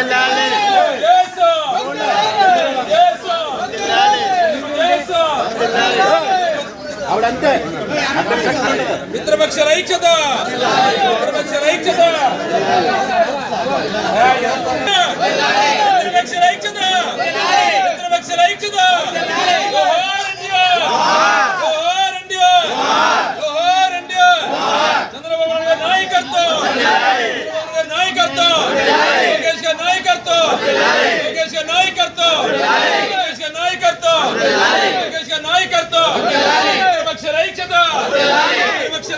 వర్ధిల్లాలి. ఆవిడంతే మిత్రపక్ష ఐక్యత. మిత్రపక్ష ఐక్యత. మిత్రపక్ష ఐక్యత. మిత్రపక్ష ఐక్యత. జోహార్ ఇండియా. జోహార్ ఇండియా. జోహార్ ఇండియా. చంద్రబాబు నాయుడు గారి నాయకత్వం. నాయకత్వం. లోకేష్ గారి నాయకత్వం లోకేష్ నాయకత్వం లోకేష్ నాయకత్వం లోకేష్ గారి నాయకత్వం ఐక్యత మిత్రపక్ష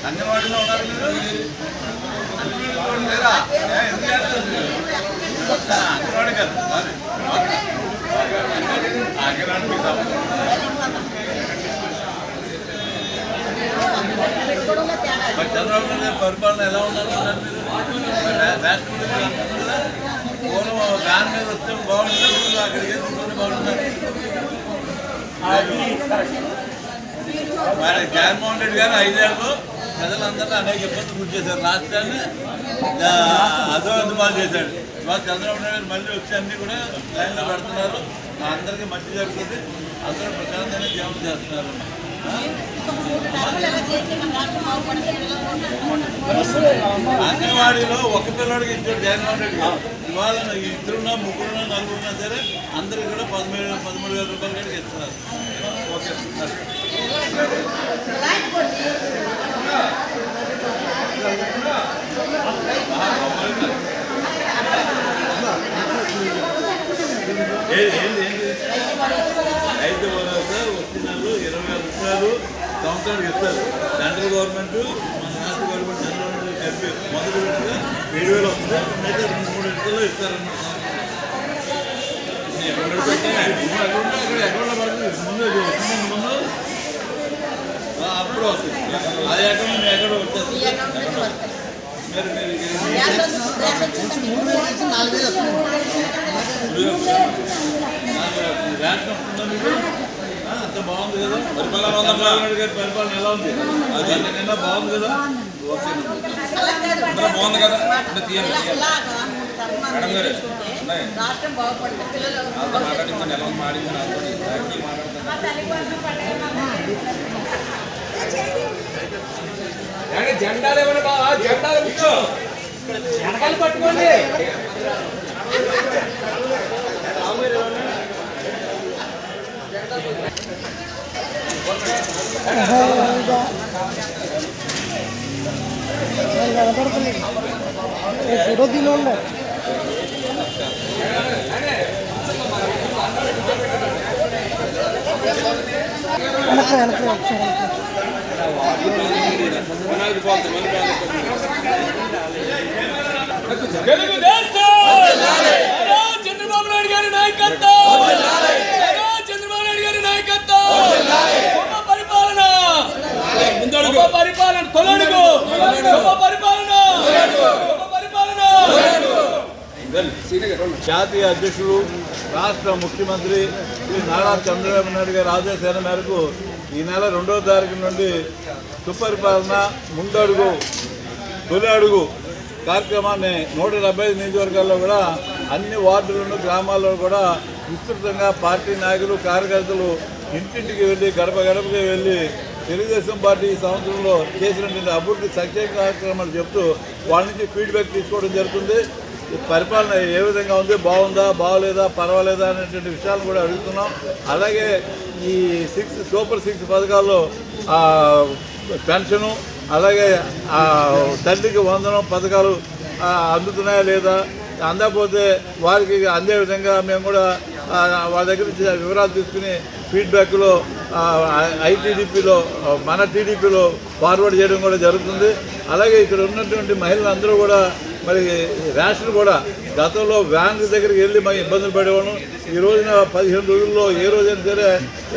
ఐక్యత అంగన్వాడీలో ఉన్నారు? మీరు? లేరా? అంగన్వాడీ కాదు. చంద్రబాబు గారి పరిపాలన ఎలా? పూర్వం వ్యాన్ మీద వస్తే బాగుంటుంది అక్కడికి వెళ్ళి బాగుంటుంది. మరి జగన్మోహన్ రెడ్డి గారు ఐదేళ్ళు ప్రజలందరూ అనేక ఇబ్బందులు గురి చేశారు. రాష్ట్రాన్ని అధోగతి పాలు చేశాడు. ఇవాళ చంద్రబాబు నాయుడు మళ్ళీ వచ్చి అన్ని కూడా లైన్లో పెడుతున్నారు. మా అందరికీ మంచి జరుగుతుంది. అందరూ ప్రశాంతంగా జీవనం చేస్తున్నారు. అంగన్వాడీలో ఒక పిల్లడికి ఇచ్చాడు జగన్మోహన్ రెడ్డి ఇవాళ ఇద్దరున్నా ముగ్గురున్నా నలుగురున్నా సరే అందరికి కూడా పదమూడు పదమూడు వేల రూపాయలు కూడా ఇస్తున్నారు. ఓకే సరే ఏంటి ఏంటి ఏంటి రైతు భరోసా వచ్చినారు ఇరవై వేల రూపాయలు సంవత్సరానికి ఇస్తారు. సెంట్రల్ గవర్నమెంట్ మన రాష్ట్ర గవర్నమెంట్ చంద్రబాబు కలిపి మొదటి విడతగా ఏడు వేలు వస్తుంది. అయితే రెండు మూడు విడతల్లో ఇస్తారన్నమాట. ఎక్కడ పెట్టా? అకౌంట్ అక్కడ అకౌంట్లో పడుతుంది ముందు వస్తుంది ముందు అప్పుడు వస్తుంది అది అకౌంట్ అకౌంట్ వచ్చేస్తుంది మీరు మీరు రేషన్ వస్తుందా మీకు అంత బాగుంది కదా పరిపాలన గారి పరిపాలన ఎలా ఉంది అది నిన్న బాగుంది కదా ఓకే బాగుంది కదా అంటే తీయండి మేడం గారు రాష్ట్రం పిల్లలు ఎలా మాడింది జెండాలు జెండాలు కూర్చో. వెనకాల పట్టుకోండి. ఫోటో తీలో ఉండే వెనక వెనక్కి ఒకసారి తెలుగుదేశం చంద్రబాబు నాయుడు గారి నాయకత్వం గొప్ప పరిపాలన. గొప్ప పరిపాలన తొలడుగు. గొప్ప పరిపాలన. గొప్ప పరిపాలన. జాతీయ అధ్యక్షుడు రాష్ట్ర ముఖ్యమంత్రి శ్రీ నారా చంద్రబాబు నాయుడు గారి ఆదేశాల మేరకు ఈ నెల రెండవ తారీఖు నుండి సుపరిపాలన ముందడుగు తొలి అడుగు కార్యక్రమాన్ని నూట డెబ్బై ఐదు నియోజకవర్గాల్లో కూడా అన్ని వార్డులను గ్రామాల్లో కూడా విస్తృతంగా పార్టీ నాయకులు కార్యకర్తలు ఇంటింటికి వెళ్ళి గడప గడపకి వెళ్ళి తెలుగుదేశం పార్టీ ఈ సంవత్సరంలో చేసినటువంటి అభివృద్ధి సంక్షేమ కార్యక్రమాలు చెప్తూ వాళ్ళ నుంచి ఫీడ్బ్యాక్ తీసుకోవడం జరుగుతుంది. పరిపాలన ఏ విధంగా ఉంది? బాగుందా? బాగలేదా? పర్వాలేదా? అనేటువంటి విషయాలు కూడా అడుగుతున్నాం. అలాగే ఈ సిక్స్ సూపర్ సిక్స్ పథకాల్లో పెన్షను అలాగే తండ్రికి తల్లికి వందనం పథకాలు అందుతున్నాయా లేదా? అందకపోతే వారికి అందే విధంగా మేము కూడా వాళ్ళ దగ్గర నుంచి వివరాలు తీసుకుని ఫీడ్బ్యాక్లో ఐటీడీపీలో మన టీడీపీలో ఫార్వర్డ్ చేయడం కూడా జరుగుతుంది. అలాగే ఇక్కడ ఉన్నటువంటి మహిళలందరూ కూడా మరి రేషన్ కూడా గతంలో వ్యాన్ దగ్గరికి వెళ్ళి మాకు ఇబ్బందులు పడేవాళ్ళం. ఈ రోజున పదిహేను రోజుల్లో ఏ రోజైనా సరే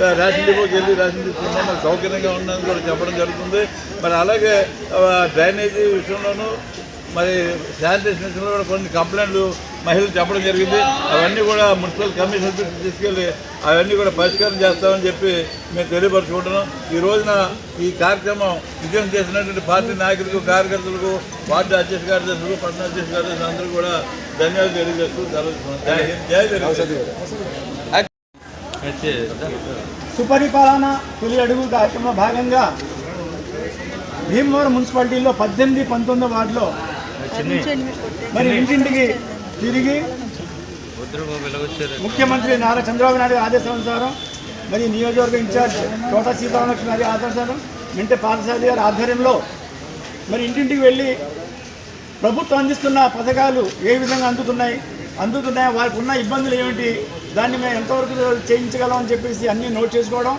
ఆ, రేషన్ డిపోకి వెళ్ళి రేషన్ తీసుకుంటాం మాకు సౌకర్యంగా ఉందని కూడా చెప్పడం జరుగుతుంది. మరి అలాగే డ్రైనేజీ విషయంలోనూ మరి శానిటేషన్ విషయంలో కూడా కొన్ని కంప్లైంట్లు మహిళలు చెప్పడం జరిగింది. అవన్నీ కూడా మున్సిపల్ కమిషన్ తీసుకెళ్ళి అవన్నీ కూడా పరిష్కారం చేస్తామని చెప్పి మేము తెలియపరచుకుంటున్నాం. ఈ రోజున ఈ కార్యక్రమం విజయం చేసినటువంటి పార్టీ నాయకులకు కార్యకర్తలకు వార్డు అధ్యక్ష కార్యదర్శులు పట్టణ అధ్యక్ష కార్యదర్శులు అందరూ కూడా ధన్యవాదాలు తెలియజేస్తూ. సుపరిపాలన తొలి అడుగు కార్యక్రమంలో భాగంగా భీమవరం మున్సిపాలిటీలో పద్దెనిమిది పంతొమ్మిది వార్డులో మరి ఇంటింటికి తిరిగి ముఖ్యమంత్రి నారా చంద్రబాబు నాయుడు ఆదేశానుసారం మరి నియోజకవర్గ ఇన్ఛార్జ్ తోట సీతారామలక్ష్మి గారి ఆదేశానుసారం మెంటే పార్థసారథి గారి ఆధ్వర్యంలో మరి ఇంటింటికి వెళ్ళి ప్రభుత్వం అందిస్తున్న పథకాలు ఏ విధంగా అందుతున్నాయి అందుతున్నాయి వారికి ఉన్న ఇబ్బందులు ఏమిటి దాన్ని మేము ఎంతవరకు చేయించగలం అని చెప్పేసి అన్నీ నోట్ చేసుకోవడం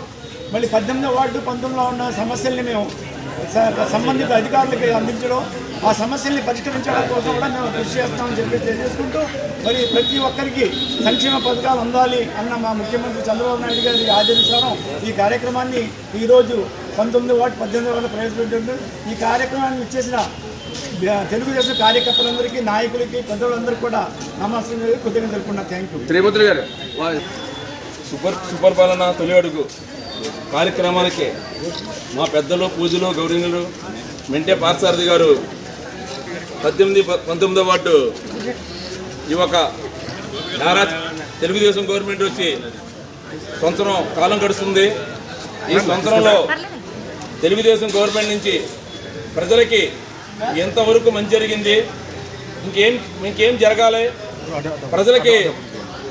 మళ్ళీ పద్దెనిమిదో వార్డు పంతొమ్మిదిలో ఉన్న సమస్యల్ని మేము సంబంధిత అధికారులకి అందించడం ఆ సమస్యల్ని పరిష్కరించడం కోసం కూడా మేము కృషి చేస్తామని చెప్పి తెలియజేసుకుంటూ మరి ప్రతి ఒక్కరికి సంక్షేమ పథకాలు అందాలి అన్న మా ముఖ్యమంత్రి చంద్రబాబు నాయుడు గారి ఆదేశానుసారం ఈ కార్యక్రమాన్ని ఈరోజు పంతొమ్మిది వార్డు పద్దెనిమిది వార్డు ప్రవేశపెట్టారు ఈ కార్యక్రమాన్ని ఇచ్చేసిన తెలుగుదేశం కార్యకర్తలందరికీ నాయకులకి పెద్దలందరికీ కూడా నమస్తే కృతజ్ఞతలు తెలుపుకున్నా థ్యాంక్ యూ త్రిమూర్తులు గారు. సూపర్ సూపర్ పాలన తొలి అడుగు. కార్యక్రమానికి మా పెద్దలు పూజలు గౌరీనులు మెంటే పార్థసారథి గారు పద్దెనిమిది ప- పంతొమ్మిదో వార్డు యువక నారా తెలుగుదేశం గవర్నమెంట్ వచ్చి సంవత్సరం కాలం గడుస్తుంది. ఈ సంవత్సరంలో తెలుగుదేశం గవర్నమెంట్ నుంచి ప్రజలకి ఎంతవరకు మంచి జరిగింది ఇంకేం ఇంకేం జరగాలి? ప్రజలకి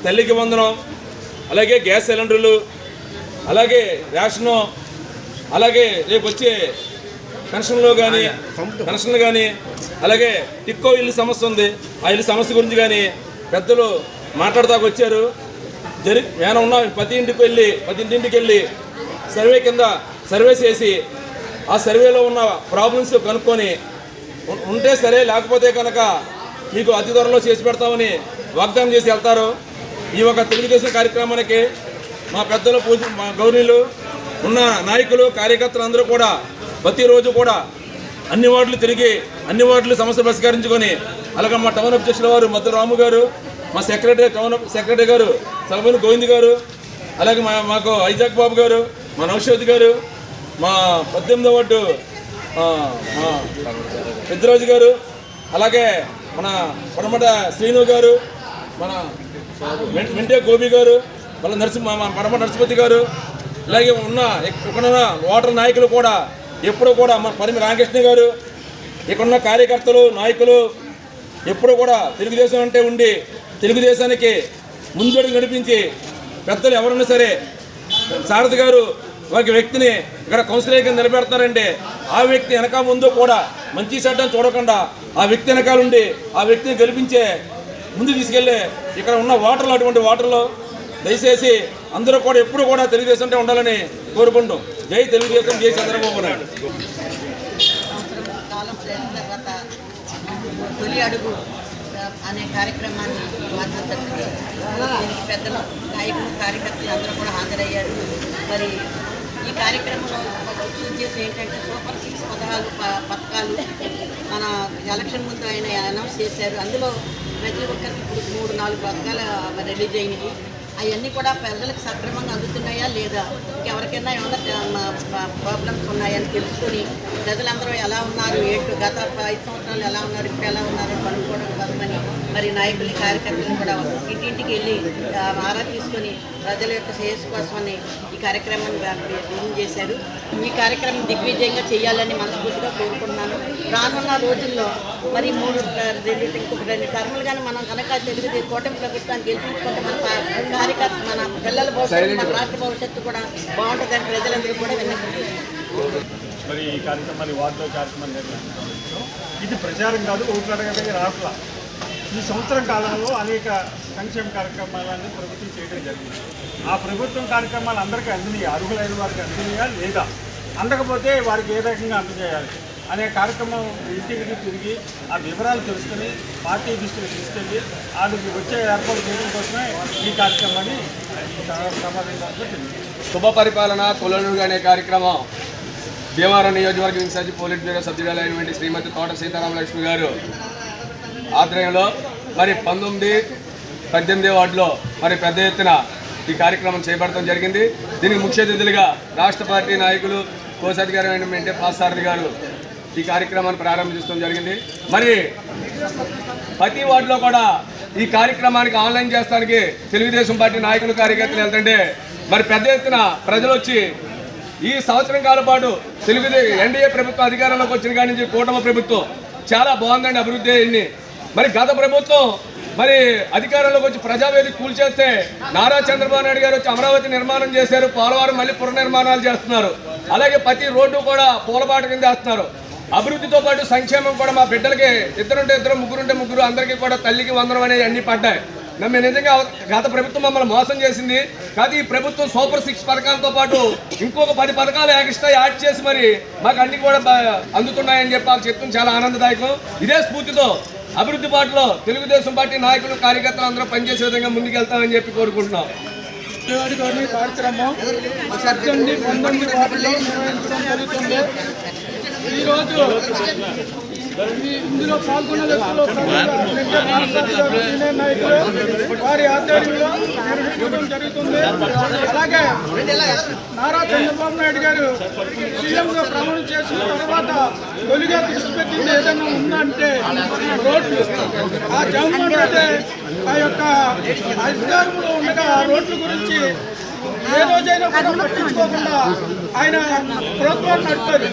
తల్లికి వందనం అలాగే గ్యాస్ సిలిండర్లు అలాగే రేషను అలాగే రేపు వచ్చే పెన్షన్లో కానీ పెన్షన్లు కానీ అలాగే టిక్కో ఇల్లు సమస్య ఉంది. ఆ ఇల్లు సమస్య గురించి కానీ పెద్దలు మాట్లాడతాకు వచ్చారు. జరి నేను ఉన్న ప్రతి ఇంటికి వెళ్ళి ప్రతి ఇంటింటికి వెళ్ళి సర్వే కింద సర్వే చేసి ఆ సర్వేలో ఉన్న ప్రాబ్లమ్స్ కనుక్కొని ఉంటే సరే లేకపోతే కనుక మీకు అతి త్వరలో చేసి పెడతామని వాగ్దానం చేసి వెళ్తారు. ఈ ఒక తెలుగుదేశం కార్యక్రమానికి మా పెద్దలు పూజ మా గౌరీలు ఉన్న నాయకులు కార్యకర్తలు అందరూ కూడా ప్రతిరోజు కూడా అన్ని వార్డులు తిరిగి అన్ని వార్డులు సమస్య పరిష్కరించుకొని అలాగే మా టౌన్ అధ్యక్షుల వారు మద్దు రాము గారు మా సెక్రటరీ టౌన్ సెక్రటరీ గారు సలభని గోవింద్ గారు అలాగే మా మాకు ఐజాక్ బాబు గారు మా నౌషద్ గారు మా పద్దెనిమిదో వార్డు పెద్దరాజు గారు అలాగే మన పడమట శ్రీను గారు మన వెం- వెంటే గోపి గారు వాళ్ళ నరసింహ మా పడమట నరసింహతి గారు అలాగే ఉన్న ఇక్కడ ఉన్న నాయకులు కూడా ఎప్పుడూ కూడా మన పరిమి రామకృష్ణ గారు ఇక్కడున్న కార్యకర్తలు నాయకులు ఎప్పుడూ కూడా తెలుగుదేశం అంటే ఉండి తెలుగుదేశానికి ముందడుగు నడిపించి పెద్దలు ఎవరైనా సరే సారథి గారు ఒక వ్యక్తిని ఇక్కడ కౌన్సిలర్ కింద నిలబెడతారంటే ఆ వ్యక్తి వెనక ముందు కూడా మంచి చెడ్డని చూడకుండా ఆ వ్యక్తి వెనకాల ఉండి ఆ వ్యక్తిని గెలిపించే ముందు తీసుకెళ్ళే ఇక్కడ ఉన్న వాటర్లు అటువంటి వాటర్లు దయచేసి అందరూ కూడా ఎప్పుడు కూడా తెలుగుదేశం అంటే ఉండాలని కోరుకుంటాం. జై తెలుగుదేశం జై చంద్రబాబు నాయుడు. కాలం చేసిన తర్వాత తొలి అడుగు అనే కార్యక్రమాన్ని మద్దతు దీనికి పెద్దలు నాయకులు కార్యకర్తలు అందరూ కూడా హాజరయ్యారు. మరి ఈ కార్యక్రమంలో ఉద్దేశం ఏంటంటే సూపర్ సిక్స్ పథకాలు ప- పథకాలు మన ఎలక్షన్ ముందు ఆయన అనౌన్స్ చేశారు. అందులో ప్రతి ఒక్కరికి ఇప్పుడు మూడు నాలుగు పథకాలు రిలీజ్ అయినాయి. అవన్నీ కూడా ప్రజలకు సక్రమంగా అందుతున్నాయా లేదా? ఇంకెవరికైనా ఏమైనా ప్రాబ్లమ్స్ ఉన్నాయని తెలుసుకొని ప్రజలందరూ ఎలా ఉన్నారు? ఏంటో గత ఐదు సంవత్సరాలు ఎలా ఉన్నారు? ఇప్పుడు ఎలా ఉన్నారు? కనుక్కోవడం కోసమని మరి నాయకులు కార్యకర్తలు కూడా ఇంటింటికి వెళ్ళి ఆరా తీసుకొని ప్రజల యొక్క శ్రేయస్సు కోసమని ఈ కార్యక్రమాన్ని బిగిన్ చేశారు. ఈ కార్యక్రమం దిగ్విజయంగా చేయాలని మనస్ఫూర్తిగా కోరుకుంటున్నాను. రానున్న రోజుల్లో మరి మూడు రెండు ఇంకొక రెండు టర్ములు కానీ మనం కనుక తెలుగు కూటమి ప్రభుత్వాన్ని గెలిపించుకుంటే మన కార్యకర్త మన పిల్లల భవిష్యత్తు మన రాష్ట్ర భవిష్యత్తు కూడా బాగుంటుందని ప్రజలందరూ కూడా విన్నపించారు మరి ఈ కార్యక్రమాన్ని వార్డులో కార్యక్రమాన్ని నిర్వహించాం ఇది ప్రచారం కాదు ఓట్లు అడగడానికి రాట్ల ఈ సంవత్సరం కాలంలో అనేక సంక్షేమ కార్యక్రమాలన్నీ ప్రభుత్వం చేయడం జరిగింది. ఆ ప్రభుత్వం కార్యక్రమాలు అందరికీ అందినాయి? అర్హులైన వారికి అందినాయా లేదా? అందకపోతే వారికి ఏ రకంగా అందజేయాలి? అనే కార్యక్రమం ఇంటికి తిరిగి ఆ వివరాలు తెలుసుకుని పార్టీ దృష్టికి తీసుకెళ్ళి వాళ్ళకి వచ్చే ఏర్పాటు చేయడం కోసమే ఈ కార్యక్రమాన్ని శుభ పరిపాలన తొలనుడు అనే కార్యక్రమం. భీమవరం నియోజకవర్గం ఇన్ఛార్జి పోలిట్ బ్యూరో సభ్యురాలైనటువంటి శ్రీమతి తోట సీతారామలక్ష్మి గారు ఆధ్వర్యంలో. మరి పంతొమ్మిది పద్దెనిమిది వార్డులో మరి పెద్ద ఎత్తున ఈ కార్యక్రమం చేపడటం జరిగింది. దీనికి ముఖ్య అతిథులుగా రాష్ట్ర పార్టీ నాయకులు కోశాధికారి అయిన మెంటే పాసారథి గారు ఈ కార్యక్రమాన్ని ప్రారంభించడం జరిగింది. మరి ప్రతి వార్డులో కూడా ఈ కార్యక్రమానికి ఆన్లైన్ చేస్తానికి తెలుగుదేశం పార్టీ నాయకులు కార్యకర్తలు వెళ్తుంటే మరి పెద్ద ఎత్తున ప్రజలు వచ్చి ఈ సంవత్సరం కాలం పాటు తెలుగుదేశం ఎన్డీఏ ప్రభుత్వం అధికారంలోకి వచ్చిన కాడి నుంచి కూటమి ప్రభుత్వం చాలా బాగుందండి అభివృద్ధి అయింది. మరి గత ప్రభుత్వం మరి అధికారంలోకి వచ్చి ప్రజావేదిక కూల్చేస్తే నారా చంద్రబాబు నాయుడు గారు వచ్చి అమరావతి నిర్మాణం చేశారు పోలవరం మళ్ళీ పునర్నిర్మాణాలు చేస్తున్నారు. అలాగే ప్రతి రోడ్డు కూడా పూలబాట కింద వేస్తున్నారు. అభివృద్ధితో పాటు సంక్షేమం కూడా మా బిడ్డలకి ఇద్దరుంటే ఇద్దరు ముగ్గురుంటే ముగ్గురు అందరికీ కూడా తల్లికి వందనం అనేవి అన్ని పడ్డాయి. మేము నిజంగా గత ప్రభుత్వం మమ్మల్ని మోసం చేసింది. కానీ ఈ ప్రభుత్వం సూపర్ సిక్స్ పథకాలతో పాటు ఇంకొక పది పథకాలు ఎక్స్ట్రా యాడ్ చేసి మరి మాకు అన్ని కూడా అందుతున్నాయని చెప్పి వాళ్ళు చెప్తుంది. చాలా ఆనందదాయకం. ఇదే స్ఫూర్తితో అభివృద్ధి బాటలో తెలుగుదేశం పార్టీ నాయకులు కార్యకర్తలు అందరూ పనిచేసే విధంగా ముందుకెళ్తామని చెప్పి కోరుకుంటున్నాం గారి కార్యక్రమం పద్దెనిమిది పంతొమ్మిది వాటిలో నిర్వహించడం జరుగుతుంది ఈరోజు ఇందులో పాల్గొన్న వ్యక్తులు నాయకులు వారి ఆధ్వర్యంలో నిర్వహించడం జరుగుతుంది. అలాగే నారా చంద్రబాబు నాయుడు గారు సీఎంగా ప్రమాణ చేసిన తర్వాత తొలిగా దృష్టి పెట్టింది ఏదైనా ఉందంటే రోడ్లు. ఆ జగన్మోహన్ రెడ్డి ఆ యొక్క అధికారంలో ఉండగా ఆ రోడ్ల గురించి ఏ రోజైనా కూడా పట్టించుకోకుండా ఆయన ప్రభుత్వాన్ని నడిపారు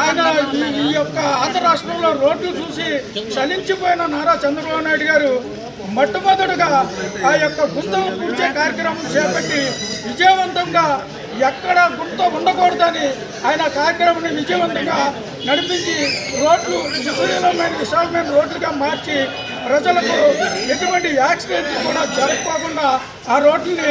ఆయన ఈ- యొక్క ఆంధ్ర రాష్ట్రంలో రోడ్లు చూసి చలించిపోయిన నారా చంద్రబాబు నాయుడు గారు మొట్టమొదటిగా ఆ యొక్క గుంతలు పూడ్చే కార్యక్రమం చేపట్టి విజయవంతంగా ఎక్కడ గుంత ఉండకూడదని ఆయన కార్యక్రమాన్ని విజయవంతంగా నడిపించి రోడ్లు సుశీలమైన విశాలమైన రోడ్లుగా మార్చి ప్రజలకు ఎటువంటి యాక్సిడెంట్లు కూడా జరగకోకుండా ఆ రోడ్లని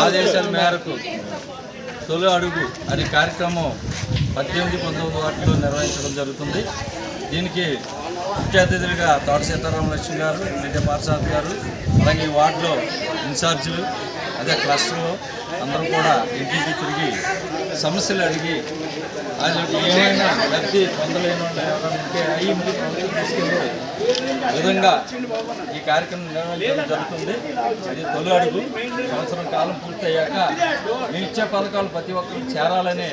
ఆదేశాల మేరకు తొలి అడుగు అనే కార్యక్రమం పద్దెనిమిది పంతొమ్మిది వాటిలో నిర్వహించడం జరుగుతుంది. దీనికి ముఖ్య అతిథులుగా తోట సీతారామ లక్ష్మి గారు నిజ పార్సాద్ గారు అలాగే ఈ వార్డులో ఇన్ఛార్జీలు అదే క్లస్టర్లో అందరూ కూడా ఇంటికి తిరిగి సమస్యలు అడిగి అది ఏమైనా లబ్ధి పొందలేని వాళ్ళు ఎవరైనా ఉంటే అయ్యి తీసుకెళ్ళి విధంగా ఈ కార్యక్రమం నిర్వహించడం జరుగుతుంది. ఇది తొలి అడుగు. సంవత్సరం కాలం పూర్తయ్యాక మేము ఇచ్చే పథకాలు ప్రతి ఒక్కరికి చేరాలని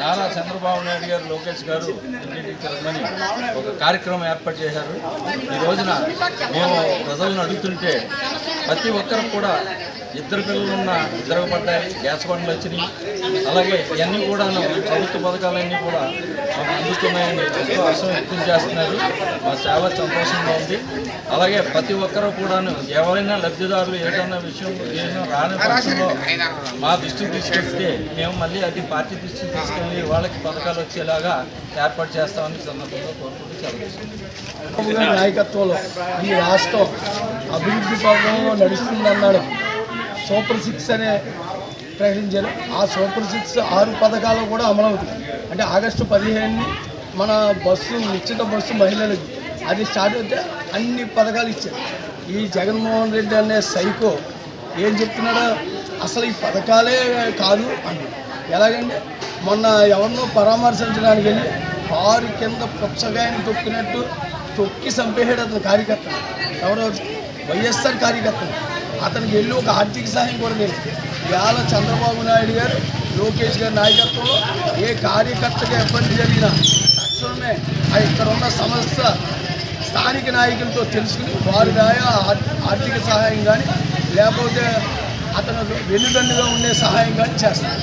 నారా చంద్రబాబు నాయుడు గారు లోకేష్ గారు తిరగమని ఒక కార్యక్రమం ఏర్పాటు చేశారు. ఈ రోజున మేము ప్రజలను అడుగుతుంటే ప్రతి ఒక్కరికి కూడా ఇద్దరు పిల్లలు ఉన్న ఇద్దరు పడ్డాయి గ్యాస్ బండ్లు వచ్చినాయి. అలాగే ఇవన్నీ కూడాను ప్రభుత్వ పథకాలన్నీ కూడా మాకు అందుతున్నాయని ఎంతో అసలు వ్యక్తం చేస్తున్నారు. మాకు చాలా సంతోషంగా ఉంది. అలాగే ప్రతి ఒక్కరూ కూడాను ఎవరైనా లబ్ధిదారులు ఏదైనా విషయం ఏదైనా రాని పక్షంలో మా దృష్టికి తీసుకొస్తే మేము మళ్ళీ అది పార్టీ దృష్టికి తీసుకెళ్ళి వాళ్ళకి పథకాలు వచ్చేలాగా ఏర్పాటు చేస్తామని సందర్భంగా కోరుకుంటూ సెలవు నాయకత్వంలో ఈ రాష్ట్రం అభివృద్ధి పథకంలో నడుస్తుందన్నాడు. సూపర్ సిక్స్ అనే ప్రకటించారు ఆ సూపర్ సిక్స్ ఆరు పథకాలు కూడా అమలవుతుంది అంటే ఆగస్టు పదిహేనుని మన బస్సు ఉచిత బస్సు మహిళలకు అది స్టార్ట్ అయితే అన్ని పథకాలు ఇచ్చారు. ఈ జగన్మోహన్ రెడ్డి అనే సైకో ఏం చెప్తున్నాడో? అసలు ఈ పథకాలే కాదు అని ఎలాగంటే మొన్న ఎవరినో పరామర్శించడానికి వెళ్ళి కారు కింద పుచ్చగాయని తొక్కినట్టు తొక్కి చంపేసాడు అతను కార్యకర్త. ఎవరో వైఎస్ఆర్ కార్యకర్తలు అతనికి వెళ్ళి ఒక ఆర్థిక సహాయం కూడా లేదు ఇవాళ చంద్రబాబు నాయుడు గారు లోకేష్ గారి నాయకత్వంలో ఏ కార్యకర్తగా ఇబ్బంది జరిగినా తక్షణమే ఆ ఇక్కడ ఉన్న సమస్య స్థానిక నాయకులతో తెలుసుకుని వారి దాయా ఆర్థిక సహాయం కానీ లేకపోతే అతను వెన్నుదండుగా ఉండే సహాయం కానీ చేస్తారు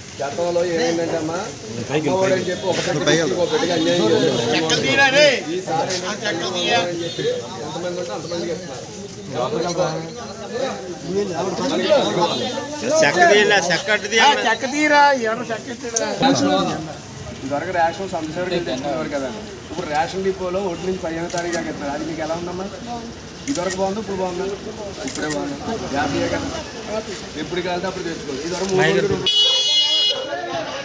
గతంలో ఏమైందంటే అమ్మా అమ్మఒడి అని చెప్పి ఒకటి ఒక బిడ్డకి అన్యాయం చేశారు. ఈసారి ఏంటంటే అమ్మఒడి అని చెప్పి ఎంతమంది ఉంటే అంతమందికి ఇస్తున్నారు ఇదివరకు రేషన్ సంతసేవరికి తెచ్చుకునేవారు కదా? ఇప్పుడు రేషన్ డిపోలో ఒకటి నుంచి పదిహేను తారీఖు దాకా ఇస్తారు. అది మీకు ఎలా ఉందమ్మా? ఇదివరకు బాగుంది? ఇప్పుడు బాగుంది? ఇప్పుడే బాగుంది. యాభై కదా. ఎప్పుడు కాలితే అప్పుడు తెచ్చుకోవాలి. ఇదివరకు మూడు రోజులు రెండు స్పీడ్గా ఉండాలి నువ్వు.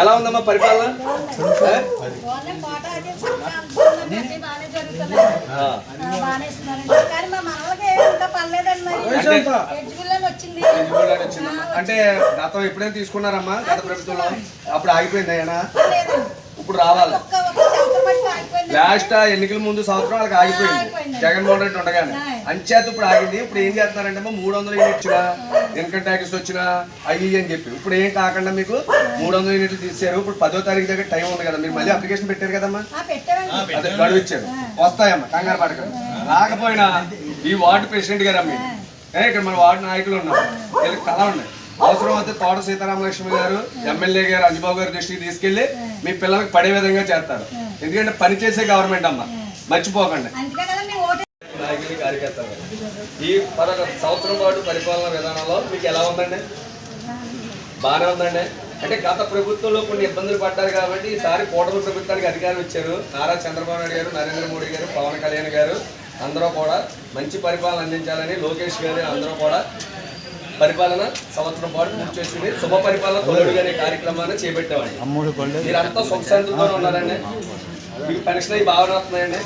ఎలా ఉందమ్మా పరిపాలన. అంటే గతం ఎప్పుడైనా తీసుకున్నారమ్మా గత ప్రభుత్వంలో? అప్పుడు ఆగిపోయింది ఆయన ఇప్పుడు రావాలి. లాస్ట్ ఎన్నికల ముందు సంవత్సరం వాళ్ళకి ఆగిపోయింది. జగన్మోహన్ రెడ్డి ఉండగానే. అంచేత ఇప్పుడు ఆగింది. ఇప్పుడు ఏం చేస్తున్నారంటే మూడు వందల యూనిట్ వచ్చినా ఇన్కమ్ ట్యాక్స్ వచ్చినా అయ్యి అని చెప్పి. ఇప్పుడు ఏం కాకుండా మీకు మూడు వందల యూనిట్లు తీసారు ఇప్పుడు పదో తారీఖు దగ్గర టైం ఉంది కదా. మీరు మళ్ళీ అప్లికేషన్ పెట్టారు కదమ్మా? అదే గడువు ఇచ్చారు. వస్తాయమ్మా కంగారు పడకండి. రాకపోయినా ఈ వార్డు ప్రెసిడెంట్ గారు అమ్మి. ఇక్కడ మన వార్డు నాయకులు ఉన్నారు. వీళ్ళకి కళ ఉన్నాయి. అవసరం అయితే తోట సీతారామలక్ష్మి గారు ఎమ్మెల్యే గారు అంజబాబు గారి దృష్టికి తీసుకెళ్ళి మీ పిల్లలకి పడే విధంగా చేస్తారు. ఎందుకంటే పనిచేసే గవర్నమెంట్ అమ్మ. మర్చిపోకండి. నాయకులు కార్యకర్తలు ఈ పదొక సంవత్సరం పాటు పరిపాలన విధానంలో మీకు ఎలా ఉందండి? బాగానే ఉందండి. అంటే గత ప్రభుత్వంలో కొన్ని ఇబ్బందులు పడ్డారు కాబట్టి ఈసారి కూటమి ప్రభుత్వానికి అధికారం ఇచ్చారు. నారా చంద్రబాబు నాయుడు గారు నరేంద్ర మోడీ గారు పవన్ కళ్యాణ్ గారు అందరూ కూడా మంచి పరిపాలన అందించాలని లోకేష్ గారు అందరూ కూడా పరిపాలన సంవత్సరం పాటు పూర్తి చేసింది. శుభ పరిపాలన తొలగి అనే కార్యక్రమాన్ని చేపట్టామండి మీరంతా సుఖశాంతితో ఉన్నారండి. మీకు పెన్షన్ అవి బాగా వస్తున్నాయండి.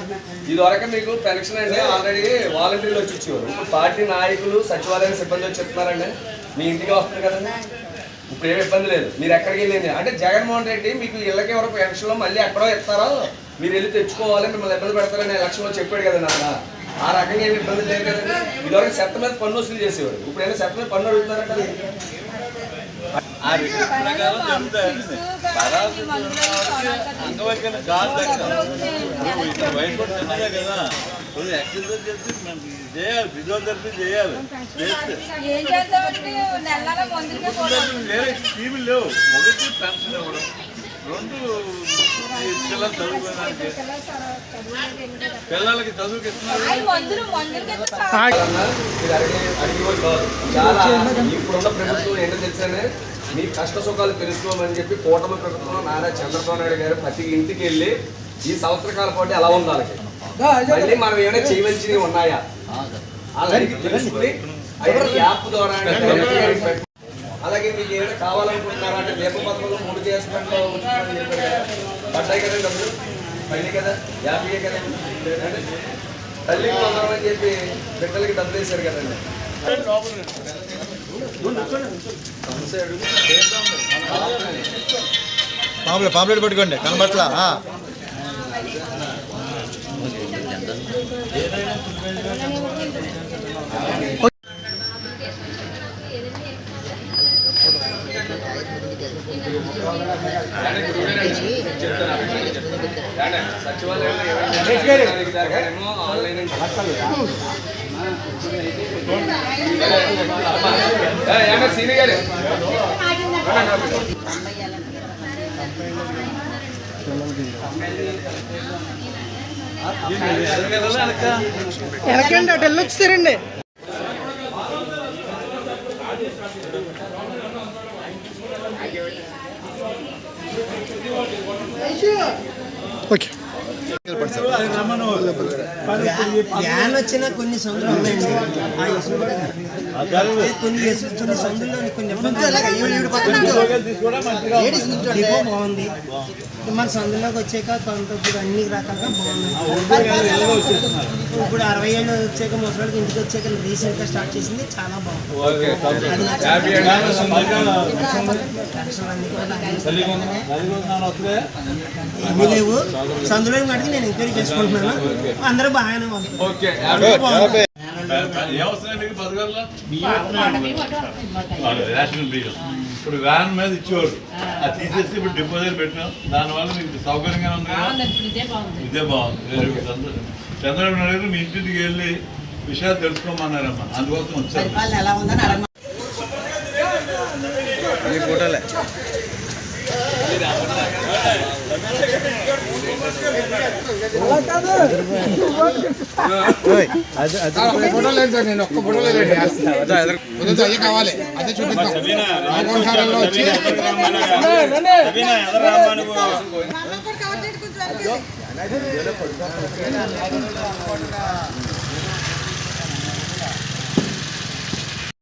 ఇదివరకు మీకు పెన్షన్ అంటే ఆల్రెడీ వాలంటీర్లు వచ్చి ఇచ్చేవారు. ఇప్పుడు పార్టీ నాయకులు సచివాలయ సిబ్బంది వచ్చి చెప్తున్నారండి. మీ ఇంటికి వస్తుంది కదండి. ఇప్పుడు ఏమి ఇబ్బంది లేదు. మీరు ఎక్కడికి వెళ్ళింది? అంటే జగన్మోహన్ రెడ్డి మీకు ఇళ్ళకి ఎవరు పెన్షన్లో మళ్ళీ ఎక్కడో ఇస్తారో మీరు వెళ్ళి తెచ్చుకోవాలి మిమ్మల్ని ఇబ్బంది పెడతారని ఎలక్షన్లో చెప్పాడు కదా నాన్న ఆ రకంగా ఏమి ఇబ్బంది లేదు కదండి ఇదివరకు చెత్త మీద పన్ను వసూలు చేసేవారు ఇప్పుడు ఏమైనా చెత్త మీద పన్ను అడుగుతారంట అంగవైకల్యం కాదు దగ్గర నువ్వు ఇక్కడ వయసు కూడా చిన్నదే కదా. కొంచెం ఎక్సర్సైజ్ చేసి మనం చేయాలి. ఫిజియోథెరపీ చేయాలి. స్కీములు లేవు. ఒకటి పెన్షన్ ఇవ్వడం. రెండు పిల్లలు చదువుకోవడానికి. పిల్లలకి చదువుకి ఇప్పుడున్న ప్రభుత్వం ఏంటో తెలుసానే మీ కష్ట సుఖాలు తెలుసుకోమని చెప్పి కూటమి ప్రభుత్వం నారా చంద్రబాబు నాయుడు గారు ప్రతి ఇంటికి వెళ్ళి ఈ సంవత్సర కాల పాటు ఎలా వాళ్ళకి? మళ్ళీ మనం ఏమైనా చేయవలసినవి ఉన్నాయా? అలాగే తెలుసుకుని యాప్ ద్వారా అలాగే మీకు ఏమైనా కావాలనుకుంటున్నారా అంటే దీప పథకంలో మూడు చేసుకుంటూ ఉంచుకోమని చెప్పారు కదా. పడ్డాయి కదా డబ్బులు? పైన కదా? యాభై కదా? తల్లి తల్లికి అని చెప్పి బిడ్డలకి డబ్బులు వేశారు కదండి. సమస్య అడుగు. పాంప్లెట్ పాంప్లెట్ పట్టుకోండి కనబట్లా సచివాలయంలో ఏమైనా తారీఖు ఆన్లైన్ సీని గారు వెనకండి అటు వచ్చారండి ఓకే వ్యాన్ వచ్చిన కొన్ని సంవత్సరాలు ఉన్నాయండి ఆ ఇసుక కొన్ని వేసి- కొన్ని సందుల్లో కొన్ని డిపో బాగుంది మన సందులోకి వచ్చాక కొంత ఇప్పుడు అన్ని రకాలుగా బాగుంది ఇప్పుడు అరవై ఏళ్ళు వచ్చాక ముసలికి ఇంటికి వచ్చాక రీసెంట్గా స్టార్ట్ చేసింది చాలా బాగుంది లేవు సందులో మటుకు నేను ఎంక్వైరీ చేసుకుంటున్నాను? అందరూ బాగానే బియ్యం ఇప్పుడు వ్యాన్ మీద ఇచ్చేవాడు. అది తీసేసి ఇప్పుడు డిపాజిట్ పెట్టినాం. దానివల్ల మీకు సౌకర్యంగా ఉంది కదా? ఇదే బాగుంది. వెరీ గుడ్ సంతోషం చంద్రబాబు నాయుడు గారు మీ ఇంటింటికి వెళ్ళి విషయాలు తెలుసుకోమన్నారమ్మా. అందుకోసం వచ్చారు. పరిపాలన ఎలా ఉందని అడగ ఈ ఫోటోలే మమ్మల్ని కూడా కవర్